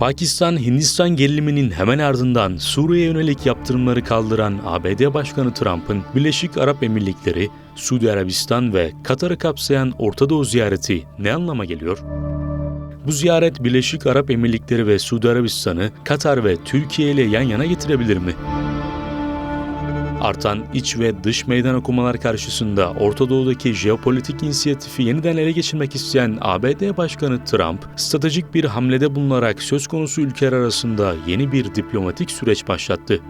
Pakistan-Hindistan geriliminin hemen ardından Suriye'ye yönelik yaptırımları kaldıran ABD Başkanı Trump'ın Birleşik Arap Emirlikleri, Suudi Arabistan ve Katar'ı kapsayan Orta Doğu ziyareti ne anlama geliyor? Bu ziyaret Birleşik Arap Emirlikleri ve Suudi Arabistan'ı Katar ve Türkiye ile yan yana getirebilir mi? Artan iç ve dış meydan okumalar karşısında Orta Doğu'daki jeopolitik inisiyatifi yeniden ele geçirmek isteyen ABD Başkanı Trump, stratejik bir hamlede bulunarak söz konusu ülkeler arasında yeni bir diplomatik süreç başlattı.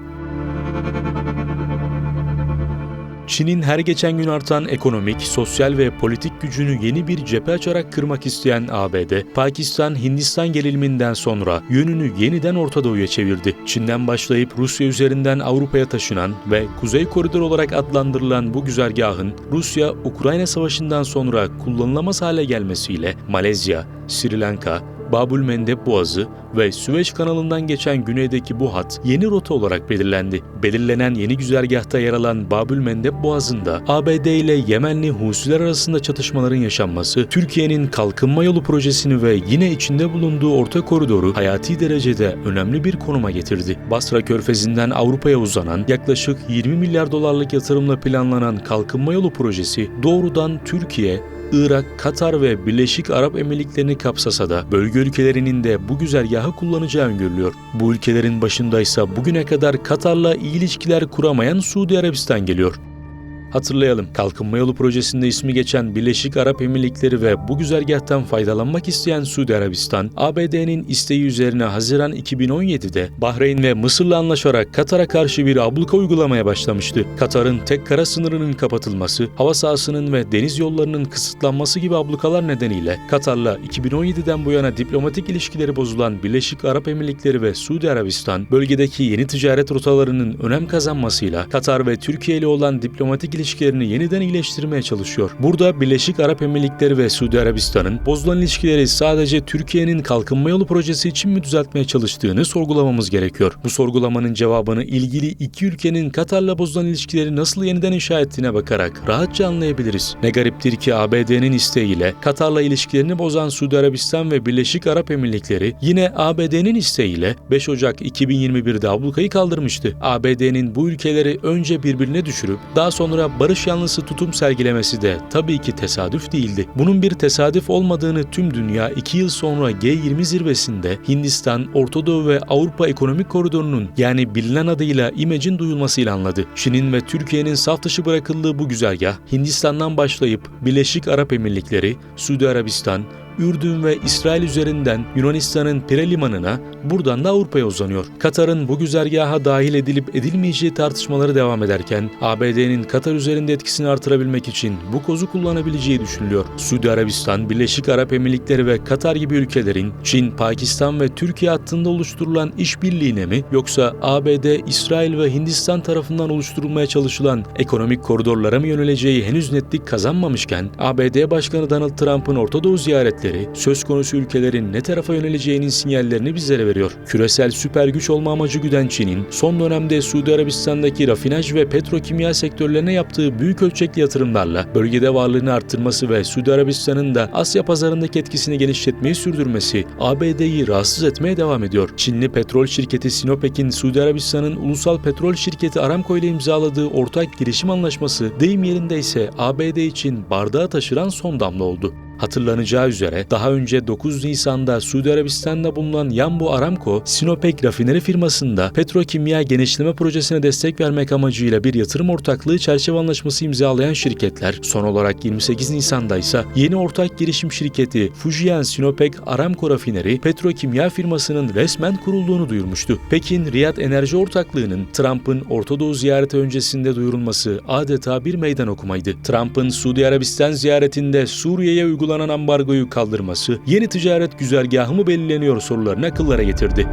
Çin'in her geçen gün artan ekonomik, sosyal ve politik gücünü yeni bir cephe açarak kırmak isteyen ABD, Pakistan-Hindistan geriliminden sonra yönünü yeniden Orta Doğu'ya çevirdi. Çin'den başlayıp Rusya üzerinden Avrupa'ya taşınan ve Kuzey Koridor olarak adlandırılan bu güzergahın Rusya-Ukrayna savaşından sonra kullanılamaz hale gelmesiyle Malezya, Sri Lanka, Babül Mendeb Boğazı ve Süveyş kanalından geçen güneydeki bu hat yeni rota olarak belirlendi. Belirlenen yeni güzergahta yer alan Babül Mendeb Boğazı'nda ABD ile Yemenli Husiler arasında çatışmaların yaşanması, Türkiye'nin kalkınma yolu projesini ve yine içinde bulunduğu orta koridoru hayati derecede önemli bir konuma getirdi. Basra Körfezi'nden Avrupa'ya uzanan yaklaşık 20 milyar dolarlık yatırımla planlanan kalkınma yolu projesi doğrudan Türkiye, Irak, Katar ve Birleşik Arap Emirlikleri'ni kapsasa da bölge ülkelerinin de bu güzergahı kullanacağı öngörülüyor. Bu ülkelerin başındaysa bugüne kadar Katar'la iyi ilişkiler kuramayan Suudi Arabistan geliyor. Hatırlayalım, Kalkınma Yolu projesinde ismi geçen Birleşik Arap Emirlikleri ve bu güzergahtan faydalanmak isteyen Suudi Arabistan, ABD'nin isteği üzerine Haziran 2017'de Bahreyn ve Mısır'la anlaşarak Katar'a karşı bir abluka uygulamaya başlamıştı. Katar'ın tek kara sınırının kapatılması, hava sahasının ve deniz yollarının kısıtlanması gibi ablukalar nedeniyle Katar'la 2017'den bu yana diplomatik ilişkileri bozulan Birleşik Arap Emirlikleri ve Suudi Arabistan, bölgedeki yeni ticaret rotalarının önem kazanmasıyla Katar ve Türkiye ile olan diplomatik ilişkilerini yeniden iyileştirmeye çalışıyor. Burada Birleşik Arap Emirlikleri ve Suudi Arabistan'ın bozulan ilişkileri sadece Türkiye'nin kalkınma yolu projesi için mi düzeltmeye çalıştığını sorgulamamız gerekiyor. Bu sorgulamanın cevabını ilgili iki ülkenin Katar'la bozulan ilişkileri nasıl yeniden inşa ettiğine bakarak rahatça anlayabiliriz. Ne gariptir ki ABD'nin isteğiyle Katar'la ilişkilerini bozan Suudi Arabistan ve Birleşik Arap Emirlikleri yine ABD'nin isteğiyle 5 Ocak 2021'de ablukayı kaldırmıştı. ABD'nin bu ülkeleri önce birbirine düşürüp daha sonra barış yanlısı tutum sergilemesi de tabii ki tesadüf değildi. Bunun bir tesadüf olmadığını tüm dünya 2 yıl sonra G20 zirvesinde Hindistan, Orta Doğu ve Avrupa Ekonomik Koridoru'nun yani bilinen adıyla İMEC'in duyulmasıyla anladı. Çin'in ve Türkiye'nin saf dışı bırakıldığı bu güzergah Hindistan'dan başlayıp Birleşik Arap Emirlikleri, Suudi Arabistan, Ürdün ve İsrail üzerinden Yunanistan'ın Pire Limanı'na, buradan da Avrupa'ya uzanıyor. Katar'ın bu güzergaha dahil edilip edilmeyeceği tartışmaları devam ederken, ABD'nin Katar üzerinde etkisini artırabilmek için bu kozu kullanabileceği düşünülüyor. Suudi Arabistan, Birleşik Arap Emirlikleri ve Katar gibi ülkelerin Çin, Pakistan ve Türkiye hattında oluşturulan işbirliğine mi yoksa ABD, İsrail ve Hindistan tarafından oluşturulmaya çalışılan ekonomik koridorlara mı yöneleceği henüz netlik kazanmamışken ABD Başkanı Donald Trump'ın Orta Doğu ziyaretleri söz konusu ülkelerin ne tarafa yöneleceğinin sinyallerini bizlere veriyor. Küresel süper güç olma amacı güden Çin'in son dönemde Suudi Arabistan'daki rafinaj ve petrokimya sektörlerine yaptığı büyük ölçekli yatırımlarla bölgede varlığını arttırması ve Suudi Arabistan'ın da Asya pazarındaki etkisini genişletmeyi sürdürmesi ABD'yi rahatsız etmeye devam ediyor. Çinli petrol şirketi Sinopec'in Suudi Arabistan'ın ulusal petrol şirketi Aramco ile imzaladığı ortak girişim anlaşması deyim yerinde ise ABD için bardağı taşıran son damla oldu. Hatırlanacağı üzere daha önce 9 Nisan'da Suudi Arabistan'da bulunan Yanbu Aramco, Sinopec rafineri firmasında petrokimya genişleme projesine destek vermek amacıyla bir yatırım ortaklığı çerçeve anlaşması imzalayan şirketler, son olarak 28 Nisan'da ise yeni ortak girişim şirketi Fujian Sinopec Aramco rafineri petrokimya firmasının resmen kurulduğunu duyurmuştu. Pekin, Riyad Enerji Ortaklığı'nın Trump'ın Orta Doğu ziyareti öncesinde duyurulması adeta bir meydan okumaydı. Trump'ın Suudi Arabistan ziyaretinde Suriye'ye uygulanan uygulanan ambargoyu kaldırması yeni ticaret güzergahı mı belirleniyor sorularını akıllara getirdi.